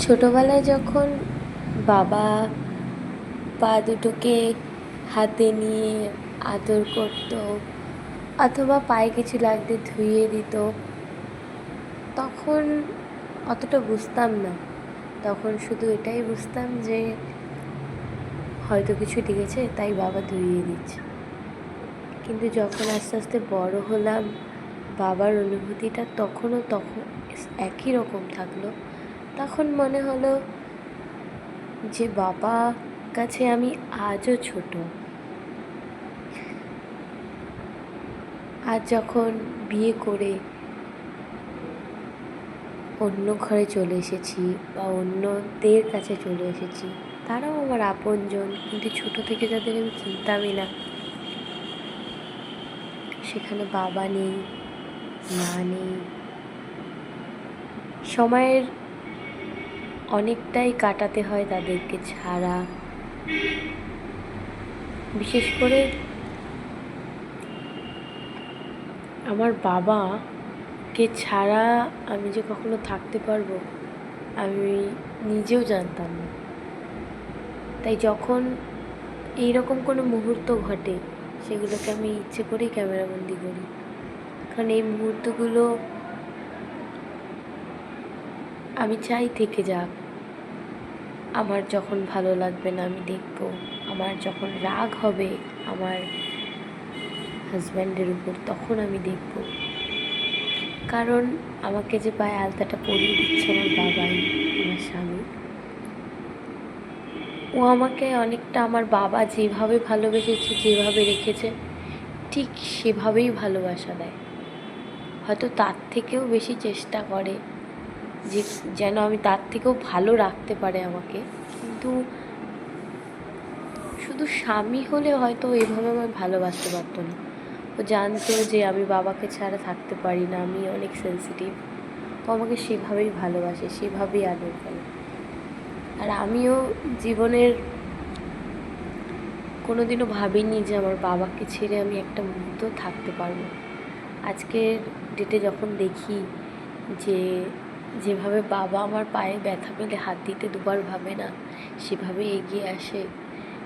ছোটোবেলায় যখন বাবা পা দুটোকে হাতে নিয়ে আদর করতো অথবা পায়ে কিছু লাগলে ধুইয়ে দিত, তখন অতটা বুঝতাম না। তখন শুধু এটাই বুঝতাম যে হয়তো কিছু লেগেছে, তাই বাবা ধুইয়ে দিচ্ছে। কিন্তু যখন আস্তে আস্তে বড় হলাম, বাবার অনুভূতিটা তখনও তখন একই রকম থাকল। তখন মনে হলো যে বাবা কাছে আমি আজও ছোট। আজ যখন বিয়ে করে অন্য ঘরে চলে এসেছি বা অন্যদের কাছে চলে এসেছি, তারাও আমার আপনজন, কিন্তু ছোটো থেকে যাদের আমি চিনতামই না। সেখানে বাবা নেই, মা নেই। সময়ের অনেকটাই কাটাতে হয় তাদেরকে ছাড়া। বিশেষ করে আমার বাবাকে ছাড়া আমি যে কখনো থাকতে পারব, আমি নিজেও জানতাম না। তাই যখন এইরকম কোনো মুহূর্ত ঘটে, সেগুলোকে আমি ইচ্ছে করেই ক্যামেরাবন্দি করি। কারণ এই মুহূর্তগুলো আমি চাই থেকে যাক। আমার যখন ভালো লাগবে না, আমি দেখব। আমার যখন রাগ হবে আমার হাজব্যান্ডের উপর, তখন আমি দেখব। কারণ আমাকে যে পায়ে আলতাটা পরিয়ে দিচ্ছে আমার বাবাই, আমার স্বামী, ও আমাকে অনেকটা আমার বাবা যেভাবে ভালোবেসেছে, যেভাবে রেখেছে, ঠিক সেভাবেই ভালোবাসা দেয়। হয়তো তার থেকেও বেশি চেষ্টা করে যে যেন আমি তার থেকেও ভালো রাখতে পারে আমাকে। কিন্তু শুধু স্বামী হলে হয়তো এভাবে আমায় ভালোবাসতে পারতো না। ও জানতো যে আমি বাবাকে ছাড়া থাকতে পারি না, আমি অনেক সেন্সিটিভ ও আমাকে সেভাবেই ভালোবাসে, সেভাবেই আদর করে। আর আমিও জীবনের কোনো দিনও ভাবিনি যে আমার বাবাকে ছেড়ে আমি একটা মুহূর্ত থাকতে পারব। আজকের ডেটে যখন দেখি যে যেভাবে বাবা আমার পায়ে ব্যথা পেলে হাত দিতে দুবার ভাবে না সেভাবে এগিয়ে আসে।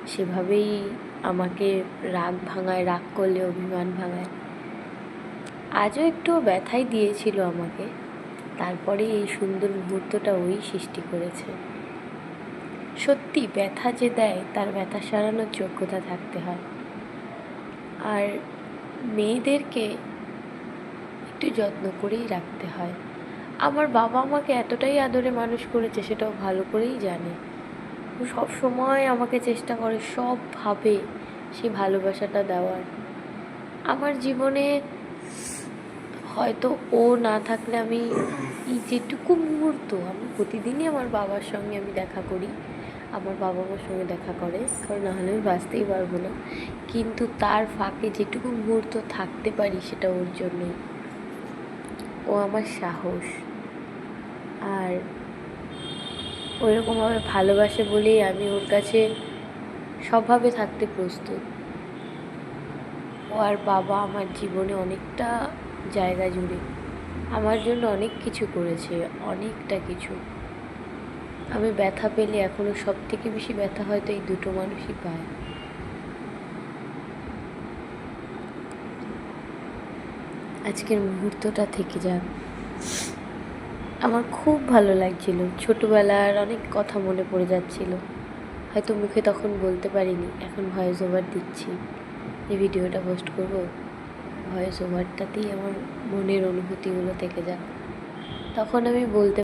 সেভাবেই আমাকে রাগ ভাঙায়, রাগ করলে অভিমান ভাঙায়। আজও একটু ব্যথাই দিয়েছিল আমাকে। তারপরে এই সুন্দর মুহূর্তটা ওই সৃষ্টি করেছে। সত্যি, ব্যথা যে দেয়, তার ব্যথা সারানোর যোগ্যতা থাকতে হয়। আর মেয়েদেরকে একটু যত্ন করেই রাখতে হয়। আমার বাবা আমাকে এতটাই আদরে মানুষ করেছে, সেটাও ভালো করেই জানে। সব সময় আমাকে চেষ্টা করে সবভাবে সেই ভালোবাসাটা দেওয়ার। আমার জীবনে হয়তো ও না থাকলে আমি এই যেটুকু মুহূর্ত, আমি প্রতিদিনই আমার বাবার সঙ্গে আমি দেখা করি, আমার বাবা মার সঙ্গে দেখা করে, কারণ নাহলে আমি বাঁচতেই পারব না। কিন্তু তার ফাঁকে যেটুকু মুহূর্ত থাকতে পারি, সেটা ওর জন্যই। ও আমার সাহস। আর ওইরকমভাবে ভালোবাসে বলেই আমি ওর কাছে সবভাবে থাকতে প্রস্তুত। ও আর বাবা আমার জীবনে অনেকটা জায়গা জুড়ে। আমার জন্য অনেক কিছু করেছে, অনেকটা কিছু। আমি ব্যথা পেলে এখনও সব থেকে বেশি ব্যথা হয়তো এই দুটো মানুষই পায়। আজকের মুহূর্তটা থেকে যাক। আমার খুব ভালো লাগছিল। ছোটোবেলার অনেক কথা মনে পড়ে যাচ্ছিল। হয়তো মুখে তখন বলতে পারিনি, এখন ভয়েস ওভার দিচ্ছি। এই ভিডিওটা পোস্ট করব। ভয়েস ওভারটাতেই আমার মনের অনুভূতিগুলো থেকে যাক। তখন আমি বলতে